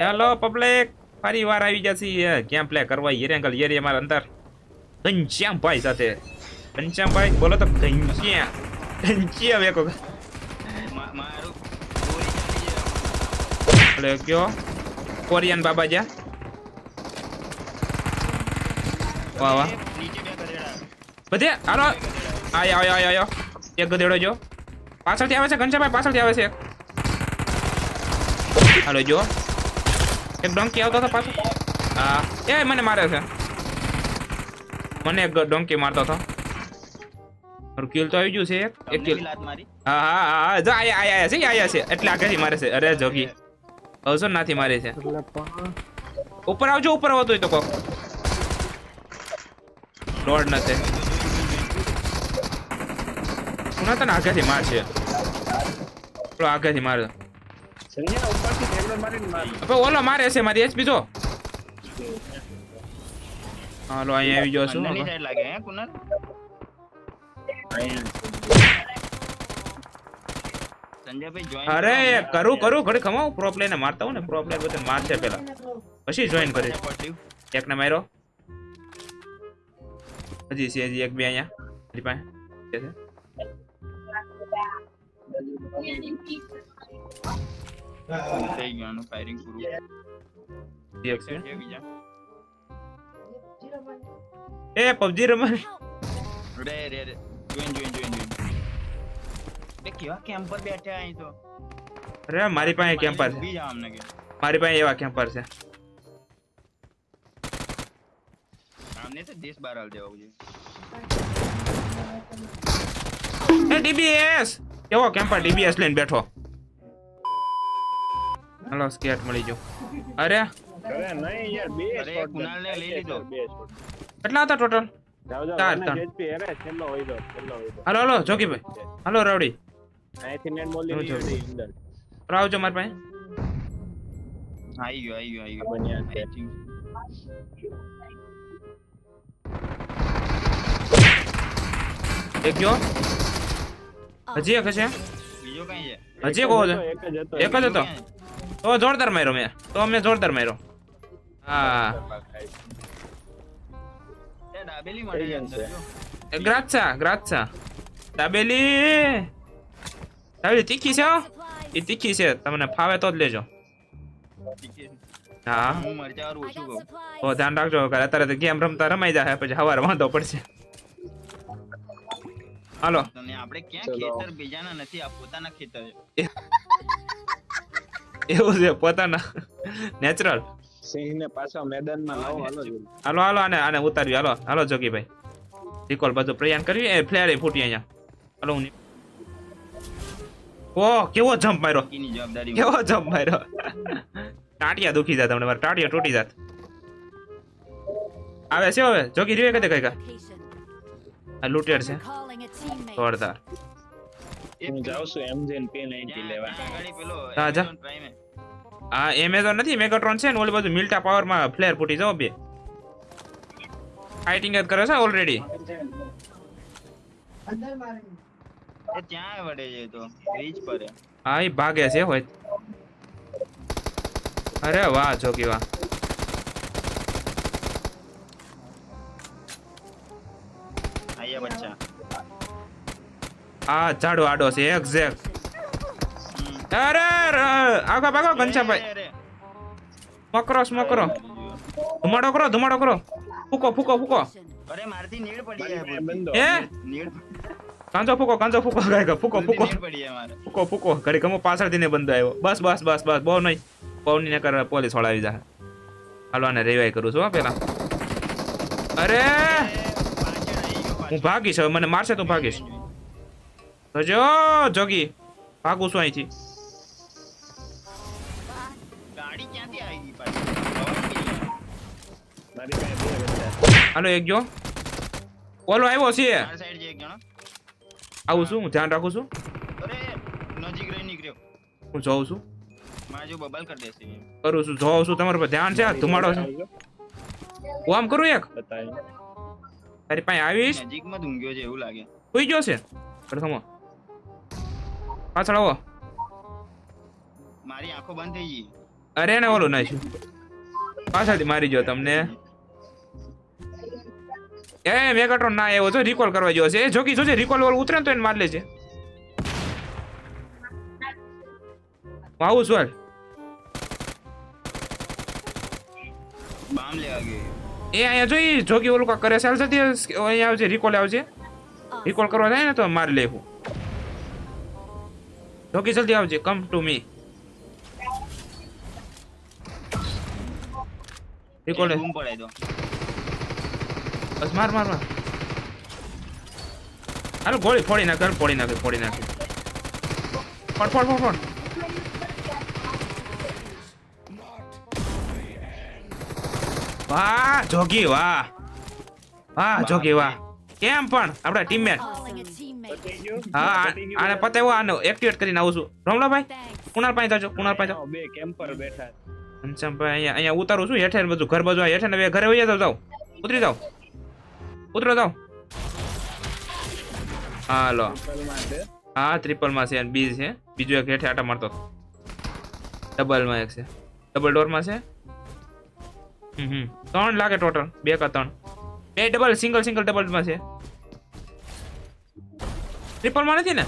Hello public ફરી વાર આવી જશે. ક્યાં પ્લે કરવા હિરેંગલ એરિયા મારા અંદર. ઘનશ્યામભાઈ સાથે. ઘનશ્યામભાઈ બોલો તો ઘનશ્યામ. ઘનશ્યામ એક વખત. મા- મારું ચોરી ચાલી જાય. એટલે કયો? કોરિયન બાબા જા વાહ વાહ. નીચે બે ગધેડા. બધે? હાલો. આયો આયો આયો આયો. એક ગધેડો જો. પાછળથી આવે છે ઘનશ્યામભાઈ પાછળથી આવે છે. એક. હાલો જો. એક ડોંકી આવતો હતો પાછો? હા. એ મને મારે છે. મને એક ડોંકી મારતો હતો. મારું કિલ તો આવી ગયું છે એક. એક કિલ હા હા હા હા. જો આયા આયા આયા. છે આયા છે? એટલે આગળથી મારે છે. અરે જોગી. હવસો નાથી મારે છે. ઉપર આવજો ઉપર આવતો હોય તો કોક. દોડ નથી સુના તને આગળથી મારશે? પેલો આગળથી મારે. સંજય ઉપરથી ડેગલો મારીને માર. હવે ઓલો મારે છે મારી એચપી જો. હાલો અહીંયા આવી ગયો છું અંદરની સાઈડ લાગે હે કુનર અરે કરું કરું ઘડી ખમાવ. પ્રો પ્લેને મારતા હું ને પ્રો પ્લેયર બધે મારશે પેલા. પછી જોઈન કરીશ. એક ને માર્યો. હજી છે હજી એક બે અહીંયા. મારી પાસે. છે. થઈ ગયું firing પૂરું. એ પબજી રમવા રે રે રે જોઈન જોઈન જોઈન જોઈન બે કેવા કેમ્પ પર બેઠા અહીં તો અરે મારી પાસે કેમ્પર છે મારી પાસે એવા કેમ્પર છે આમને તો દેશ બહાર હાલ જવું છે એ ડીબીએસ કેવો કેમ્પર ડીબીએસ લઈને બેઠો હાલો સ્કેટ મળી જો અરે! અરે નહીં યાર બે અરે, કુનાલ ને લઈ લીધો. કેટલા હતા ટોટલ ચાર, ત્રણ. HP અરે, છેલ્લો હોય તો, છેલ્લો હોય હાલો હાલો જોકી ભાઈ હાલો રવડી. અહીંથી નેટ મોલી. લીધી અંદર. આવજો મારી પાસે. આવી ગયો આવી ગયો આવી ગયો. બન્યા કેચિંગ. એક ગયો હજી એક છે બીજો કઈ છે? હજી કહો છો. એક જ હતો, એક જ હતો? તો જોરદાર માર્યો મેં. તો મેં જોરદાર માર્યો. હા. ગ્રાત્સા ગ્રાત્સા દાબેલી દાબેલી તીખી છે એ તીખી છે. તમને ફાવે તો જ લેજો. હા. હું મરચાવાળું ઓછું કહું તો ધ્યાન રાખજો. કે અત્યારે તો ગેમ રમતા રમાઈ જાય પછી સવારે વાંધો પડશે. હાલો. આપડે આપણે ક્યાં ખેતર બીજાના નથી આ પોતાના ખેતર છે. એવું છે પોતાના નેચરલ સિંહને પાછા મેદાનમાં લાવો હાલો હાલો હાલો આને આને ઉતારવી હાલો હાલો જોગીભાઈ. રિકોલ બધું પ્રયાણ કર્યું એ ફ્લેર ફૂટી અહીંયા. હાલો હું ઓ ઓહ કેવો જમ્પ માર્યો? કેવો જમ્પ માર્યો? ટાટિયા દુખી જાય તમને મારા ટાટિયા તૂટી જાત. આવે છે હવે? જોગી રહ્યો કદે કઈ આ લૂંટેડ છે. જોરદાર. હું જાઉં છું MJ ને P90 લેવા. પેલો જા, જા. Amazon Prime હે. આ એમેઝોન નથી મેગાટ્રોન છે ને ઓલી બાજુ મિલ્ટા પાવરમાં ફ્લેર ફૂટી જાવ બે. ફાઇટિંગ જ કરે છે ઓલરેડી એ ત્યાં વડે છે તો બ્રિજ પર હા એ ભાગે છે હોય. અરે વાહ જોકી વાહ. આ ઝાડો આડો છે એક્ઝેક્ટ અરે આગો ભાગો ઘનશ્યામભાઈ. મકરો મકરો. ધુમાડો કરો ધુમાડો કરો. ફૂકો ફૂકો ફૂકો. અરે મારથી નીડ પડી નીડ કાંજો ફૂકો કાંજો ફૂકો ગાય ફૂકો. ફૂકો નીડ પડી ફૂકો ફૂકો. ઘડી ગમો પાછળથી ને બંધ આવ્યો. બસ બસ બસ બસ. બહુ નહીં. બહુ નહીં કર પોલીસવાળા આવી જાય હાલો આને રેવાય કરું છું હો પેલા. અરે! હું ભાગીશ હવે મને મારશે તું ભાગીશ. જો જોગી ભાગું છું અહીંથી. હાલો એક જો. ઓલો આવ્યો છે. આવું છું હું ધ્યાન રાખું છું. નજીક રહી નીકળ્યો. હું જોઉં છું. બબલ કરી દેશે કરું છું જોઉં છું તમારા પર ધ્યાન છે? ધુમાડો છે. હું આમ કરું એક. તારી પાસે આવીશ? નજીકમાં ઊંઘ્યો છે એવું લાગે. સુઈ ગયો છે? પ્રથમો પાછળ આવો. મારી આંખો બંધ થઈ ગઈ. અરે ને ઓલું નાખ્યું. પાછળથી મારી જો તમને. એ મેગાટ્રોન ના એવો જો રિકોલ કરવા જેવો છે. એ જોકી જોજે રિકોલ વાળું ઉતરે ને તો એને માર લે છે આવું છું બામ લેવા ગયો. એ અહીંયા જોઈ જોકી ઓલું કરે છે. હાલ જતી અહીંયા આવશે રિકોલ આવજે. રિકોલ કરવા જાય ને તો માર લે હું જોકી જલ્દી આવજે. કમ ટુ મી રિકોલે બૂમ પડાઈ તો બસ માર માર માર. હાલો ગોળી ફોડી નાખ ફોડી નાખે ફોડી નાખે. ફોડ ફોડ ફોડ ફોડ. વાહ જોગી વાહ. વાહ જોગી વાહ. કેમ પણ? આપણા ટીમમેટ. હા? આને પતાવ્યો આને એક્ટિવેટ કરીને આવું છું. રમલાભાઈ. કુણાલ પાસે જાજો કુણાલ પાસે જાઓ. બે કેમ્પર બેઠા ઘનશ્યામભાઈ અહીંયા અહીંયા ઉતારું છું હેઠે બધું. ઘર બાજુ હેઠે ને ઘરે વહી જાવ જાઓ. ઉતરી જાઓ. ઉતરો જાઓ. હાલો. હા છે હા ત્રિપલમાં છે બી છે. બીજું એક હેઠે આટા મારતો. ડબલમાં એક છે. ડબલ ડોરમાં છે. હમ હમ. ત્રણ લાગે ટોટલ બે કા ત્રણ. બે ડબલ સિંગલ સિંગલ ડબલમાં છે. ટ્રિપલમાં નથી ને?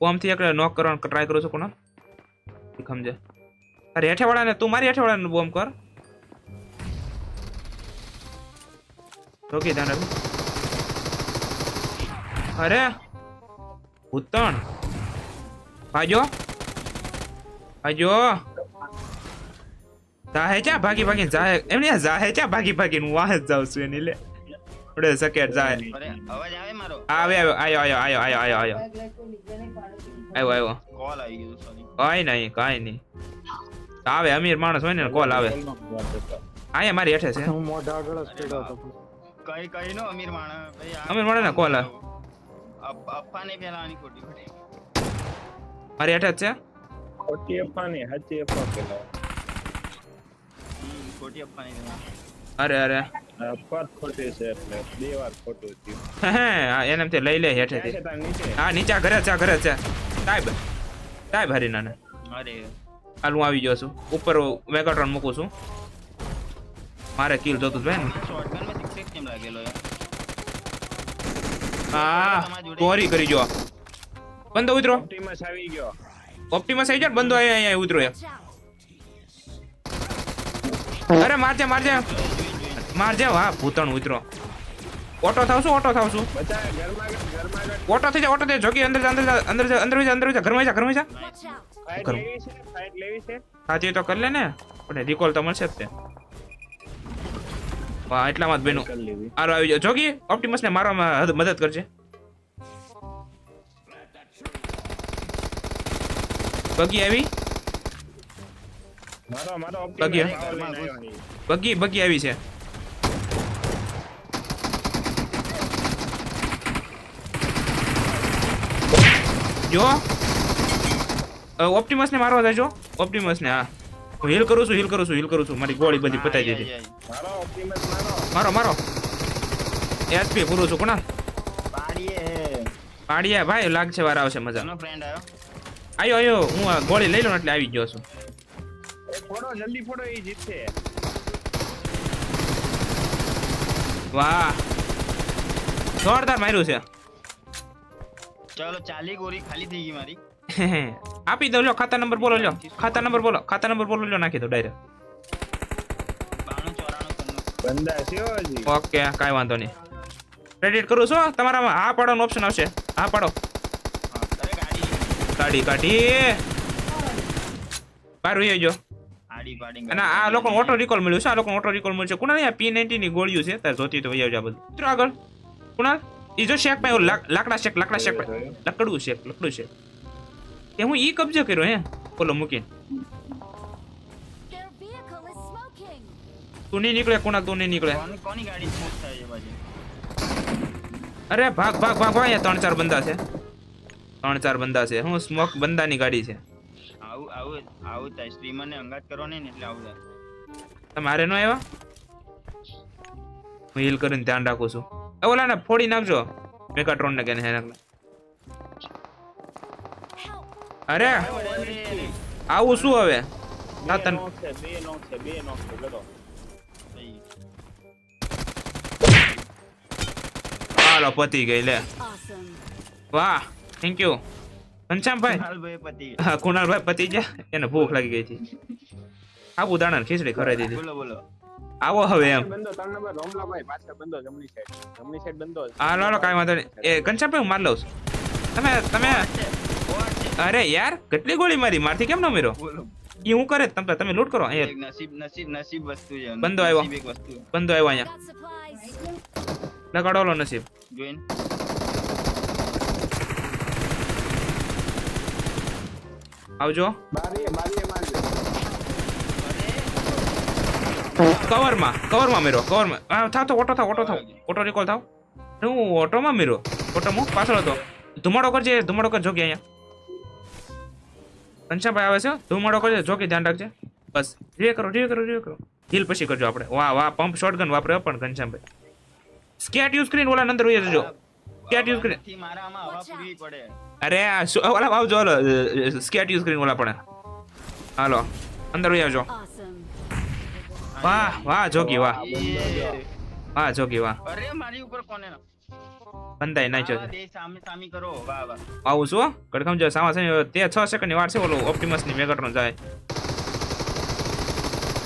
ઓમથી એક નોક કરવાનો ટ્રાય કરું છું કોનો સમજે. અરે, હેઠેવાળાને, તું મારી હેઠેવાળાને બોમ્બ કર. રોકી, ધ્યાન રાખ. અરે ઉત્તણ ભાજો ભાજો જાહે ક્યાં ભાગી ભાગી જાહે એમ ને જાહે ક્યાં ભાગી ભાગી હું વાહ જ જાઉં છું એની લે. થોડે સકેટ જાહે અરે અવાજ આવે મારો? આવે આવે. આયો આયો આયો આયો આયો આયો. આવ્યો આવ્યો કોલ આવી ગયો સોરી કાંઈ નહીં કાંઈ નહીં. આવે અમીર માણસ હોય ને કોલ આવે. આયા મારી હેઠે છે. હું મોઢા આગળ જ પડ્યો હતો. કઈ કઈ નો અમીર માણસ. ભાઈ અમીર માણસ ને કોલ આવે. અપ્પા ને ફેલાવાની ખોટી ખોટી. મારી હેઠે જ છે? ખોટી અપ્પા ને સાચી અપ્પા પેલા. હમ, ખોટી આપવાની અરે અરે. ખોટી છે એટલે બે વાર ખોટું થયું. હે એને એમ તે લઈ લે હેઠેથી. હા નીચા ઘરે છે ઘરે છે. સાહેબ સાહેબ હરીનાને. અરે. હાલ હું આવી ગયો છું. ઉપર મેગાટ્રોન મૂકું છું. મારે કિલ જોતું છે ને. શોટગન સિક્સ કેમ લાગેલો હા ચોરી કરી જો બંધો ઉતરો. ઓપ્ટિમસ આવી ગયો. ઓપ્ટિમસ આવી જાય બંધો અહીંયા અહીંયા ઉતરો એક. અરે મારજે મારજે. મારજે વાહ ભૂતણ ઉતરો. ઓટો થાવ છું ઓટો થાવ છું ઓટો થઈ જા ઓટો થઈ જોગી અંદર જા અંદર જા અંદર જા અંદર જા અંદર જા. ઘરમાં જા ઘરમાં જા. સાચી તો કરી લે ને. પણ રિકોલ તો મળશે જ તે. વાહ એટલામાં જ બેનું. કરી આવી જાઓ. જોગી ઓપ્ટિમસ ને મારવામાં હદ- મદદ કરજે. બગી આવી? મારો મારો અહીં. બગી બગી આવી છે. જો. ઓપ્ટિમસ ને મારવા જાય જો ઓપ્ટિમસ ને હા. હું હીલ કરું છું હીલ કરું છું હીલ કરું છું. મારી ગોળી બધી પતાઈ દીધી. મારો મારો. મારો મારો. એચપી પૂરું છું. કોના? પાડીએ. ભાઈ લાગ લાગશે વાર આવશે મજા. આવ્યો આવ્યો આયો. આયો હું આ ગોળી લઈ લઉં એટલે આવી ગયો છું. ફોડો જલ્દી ફોડો એ જીતશે. વાહ. જોરદાર માર્યું છે. ચાલો ચાલી ગોરી ખાલી થઈ ગઈ મારી. આપી દો લ્યો ખાતા નંબર બોલો લ્યો. ખાતા નંબર બોલો ખાતા નંબર બોલો લ્યો નાખી દો ડાયરેક્ટ ઓકે કાંઈ વાંધો નહીં. ક્રેડિટ કરું છું તમારામાં હા પાડોનો ઓપ્શન આવશે. હા પાડો. હા અરે ગાડી. કાઢી કાઢી. બાર વહી જો અને આ લોકો ઓટો રિકોલ મળ્યું છે આ લોકો ઓટો રિકોલ મળ્યું છે. કુણાલ અહીંયા પી નાઇન્ટી ની ગોળીઓ છે તાર જોતી તો વહી આવજો આ બધું. મિત્રો આગળ. કુણાલ એ જો શેક પાય લાકડા શેક લાકડા શેક લકડું શેક લકડું શેક. કે હું ઈ કબજો કર્યો હે બોલો મૂકીને. તું નહીં નીકળે કુણાલ તું નહીં નીકળે. કોની કોની ગાડી સ્મોક થાય છે અરે ભાગ ભાગ ભાગ ભાગ અહીંયા ત્રણ ચાર બંદા છે. ત્રણ ચાર બંદા છે. હું સ્મોક બંદાની ગાડી છે. આવું આવું આવું થાય. સ્ટ્રીમર ને અંગાત કરો ને એટલે આવું થાય. તમારે નો આવ્યા? હું હીલ કરીને ધ્યાન રાખું છું. એ ઓલાને ફોડી નાખજો. મેકાટ્રોન ને કે ને હેરાક અરે. આવું શું હવે? બે છે બે છે લડો. હાલો પતી ગઈ લે. વાહ થેન્ક યુ ઘનશ્યામભાઈ. પતિ હા કુણાલભાઈ પતી ગયા. એને ભૂખ લાગી ગઈ હતી. આબુ દાણા ખીચડી ખરાઈ દીધી. બોલો બોલો. આવો હવે એમ. બંદો ત્રણ નંબર રોમલાભાઈ પાછળ બંદો જમણી સાઈડ જમણી સાઈડ બંદો હા લો લો કાંઈ વાંધો નહીં. એ ઘનશ્યામભાઈ હું માર લઉં છું. તમે તમે અરે યાર કેટલી ગોળી મારી? મારથી કેમ ન મેરો? બોલો. એ હું કરે તમે તમે લૂટ કરો અહીંયા. નસીબ નસીબ નસીબ વસ્તુ છે. બંધો આવ્યો. બંદો વસ્તુ. બંધો આવ્યો અહીંયા. લગાડો લો નસીબ. જોઈન. આવજો. કવરમાં કવરમાં મેરો કવરમાં. હા થાવ તો ઓટો થાવ ઓટો થાવ. ઓટો રિકોલ થાવ. હું ઓટોમાં મેરો? ઓટોમાં પાછળ હતો. ધુમાડો કરજે ધુમાડો કર જોકી અહીંયા. ઘનશ્યામભાઈ આવે છે ધુમાડો કરજે જોકી ધ્યાન રાખજે. બસ. રીવે કરો રીવે કરો રીવે કરો. હિલ પછી કરજો આપણે. વાહ વાહ પંપ શોટગન વાપરે પણ ઘનશ્યામભાઈ. સ્કેટ યુ સ્ક્રીન ઓલા અંદર ઉઈ જજો સ્કેટ યુઝ કરીને મારા આમાં હવા પૂરવી પડે. અરે ઓલા આવજો ઓલો સ્કેટ યુઝ કરીને ઓલા પણ. હાલો અંદર ઉઈ આવજો. વાહ વાહ જોગી વાહ. વાહ જોગી વાહ. અરે મારી ઉપર કોને ના બંધાઈ નાખ્યો આવા બે સામે સામી કરો વાહ વાહ. આવું છું કડકમ જો સામા સામે તે છ સેકન્ડની વાર છે ઓલો ઓપ્ટિમસની મેગાટ્રોન જાય.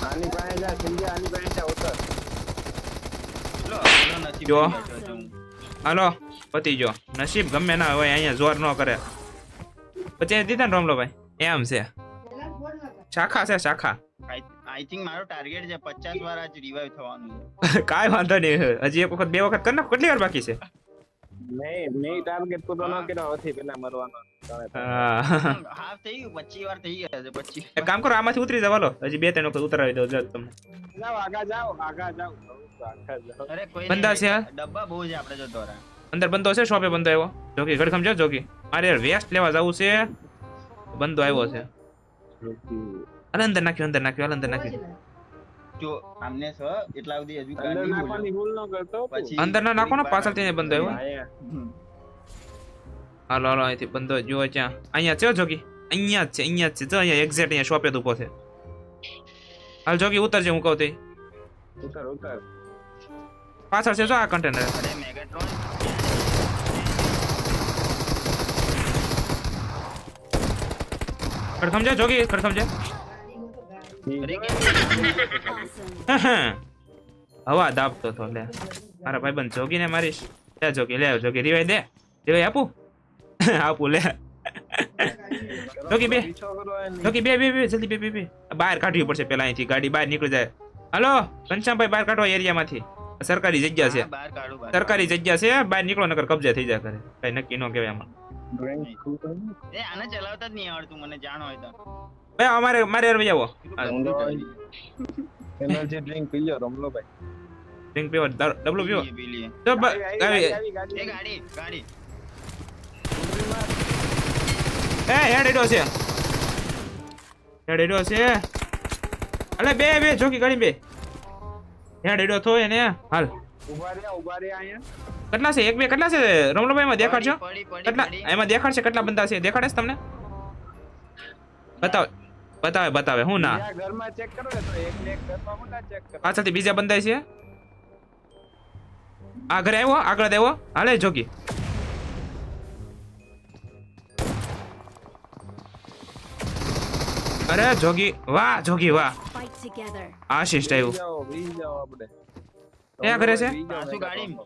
આની પાસે જા આની જા ઉતર. જો. હાલો. પતી જો નસીબ ગમે ના હોય અહીંયા જોર ન કરે. પછી દીધા ને રોમલો ભાઈ એમ છે. શાખા છે શાખા. આઈ થિંક મારો ટાર્ગેટ છે પચાસ વાર આજ રિવાઈવ થવાનું કાઈ વાંધો નહીં. હજી એક વખત બે વખત કરી નાખ. કેટલી વાર બાકી છે? નહીં નહીં ટાર્ગેટ પૂરો ન કર્યો. હતી પેલા મરવાનો હા. હાફ થઈ ગયું. પચીસ વાર થઈ ગયા છે પચીસ એક કામ કરો આમાંથી ઉતરી જાવ હાલો. હજી બે ત્રણ વખત ઉતરાવી દો જો તમને. જાઓ આગા જાઓ આગા જાઓ. આગા અરે કોઈ બંદા છે? ડબ્બા બહુ છે આપણે જો દોરા અંદર બંધો છે શોપે બંધો આવ્યો. જોકી ગડખમ છે જોકી મારે યાર વેસ્ટ લેવા જવું છે. બંધો આવ્યો છે. હાલ અંદર નાખ્યો અંદર નાખ્યો અંદર નાખ્યો. જો આમને સ એટલા સુધી હજુ કાઢી નાખવાની ભૂલ ન કરતો. પછી અંદર ના નાખો ને પાછળથી બંધો આવ્યો. હાલો હાલો અહીંથી બંધો જો ત્યાં. અહીંયા છે જોકી જોગી. અહીંયા જ છે અહીંયા જ છે. જો અહીંયા એક્ઝેક્ટ અહીંયા શોપે જ ઊભો છે. હાલ જોગી ઉતરજે હું કહું તે ઉતર ઉતર. પાછળ છે જો આ કન્ટેનર અરે મેગાટ્રોન ખડખમ છે જોગી ખડખમ છે અરે કે Awesome. હવા દાબતો તો લે મારા ભાઈબંધ જોગીને મારીશ લે જોગી લે જોગી રિવાય દે રિવાય આપું આપું લે જોગી બે પીછો કરો એની. જોગી બે બે બે જલ્દી બે બે બે બહાર કાઢવી પડશે પેલા અહીંથી ગાડી બહાર નીકળી જાય। હાલો ઘનશ્યામભાઈ બહાર કાઢો એરિયામાંથી। સરકારી જગ્યા છે। હા, બહાર કાઢું બહાર સરકારી જગ્યા છે બહાર નીકળો નકર કબજા થઈ જાય ઘરે. કઈ નક્કી ન કહેવાય આમાં. Drink ખૂબ જ. એ આને ચલાવતા જ નહીં આવડતું મને જાણ હોય તો. બે અમારે મારે યાર આવો એનર્જી drink પી લ્યો રમલો ભાઈ. ડ્રિંક પીવો. ડબલું પીવો. તો. ગાડી ગાડી એ હેડ એડો છે. હેડ એડો છે. અલે બે બે જોકી ગાડી બે. હેડ એડો થો એને હાલ. ઊભા રહ્યા ઊભા રહ્યા અહીંયા. કેટલા છે? એક બે કેટલા છે? રમણભાઈ માં દેખાડજો. પડી પડી કેટલા? એમાં દેખાડશે કેટલા બંદા છે? દેખાડે છે તમને? બતાવે બતાવે બતાવે. હું ના? બીજા ઘરમાં ચેક કરો ને તો એક ને એક ઘરમાં ના ચેક કરો. પાછળથી બીજા બંદા છે? આ ઘરે આવ્યો? આગળ દેવો હાલે જોગી. અરે જોગી વાહ જોગી વાહ. આશિષ આવ્યું. ક્યાં કરે છે? પાછું ગાડી?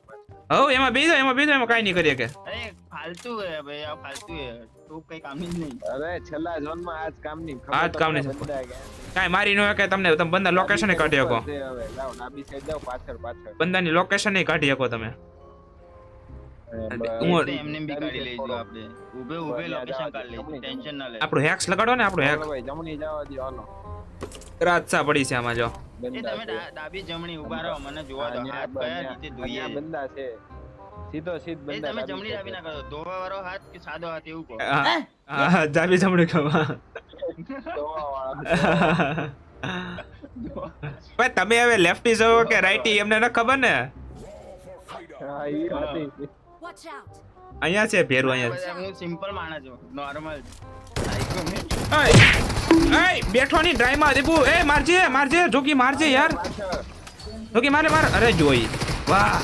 હો એમાં બીજો એમાં બીજો એમાં કાઈ નહીં કરીએ કે. અરે ફાલતુ હે ભાઈ આ ફાલતુ હે. તું કઈ કામની જ નહીં. અરે છેલ્લા આજ કામની ખબર આજ કામ પડે છે. બંદા ગયા. કાઈ મારી નો કે તમને તમે બંદા લોકેશન કાઢી શકો. હવે. લાવો ડાબી સાઈડ જાવ પાછળ પાછળ. બંદાની લોકેશન કાઢી શકો તમે. આપણે હેક્સ લગાડો ને આપણું હેક જમણી જવા દો હાલો. રાતસા પડી છે આમાં જો. એ તમે ડાબી જમણી ઊભા રહો મને જોવા દો. હાથ કયા રીતે ધોઈએ? બંદા છે. સીધો સીધ એ બંદા તમે જમણી ડાબી ના કરો. ધોવા વાળો હાથ કે સાદો હાથ એવું કહો? હા, હા, ડાબી જમણી કહો. ભાઈ તમે હવે લેફ્ટી છો કે રાઈટી એમને ન ખબર ને? હા, ઈ હતી. Watch out. અહીંયા છે ભેરું અહીંયા હું સિમ્પલ માણસ છું. નોર્મલ એય, બેઠો ની ડ્રાઈવમાં દીપુ. એ મારજે મારજે જોકી મારજે યાર. જોકી મારે માર. અરે જોઈ. વાહ.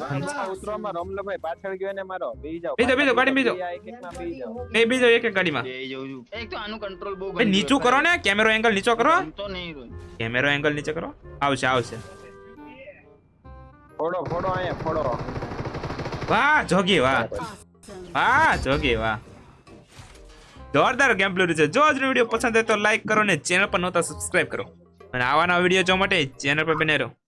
રમલભાઈ પાછળ ગયો ને મારો. બીજો, બીજો, ગાડી બીજો. આ એક એકમાં બેહી જાઓ. એ બીજો એક એક ગાડીમાં. બે જઉં છું. એક તો આનું કંટ્રોલ બહુ એ નીચું કરો ને કેમેરો એંગલ નીચો કરો. તો કેમેરો એંગલ નીચે કરો. આવશે આવશે. ફોડો ફોડો અહીંયા ફોડો. વાહ જોગી વાહ. વાહ જોગી વાહ. જોરદાર ગેમ પ્લે છે. જો આજનો વીડિયો પસંદ આવે તો લાઈક કરો ને ચેનલ પર નહોતા સબસ્ક્રાઇબ કરો. અને આવા નવા વીડિયો જોવા માટે ચેનલ પર બને રહો.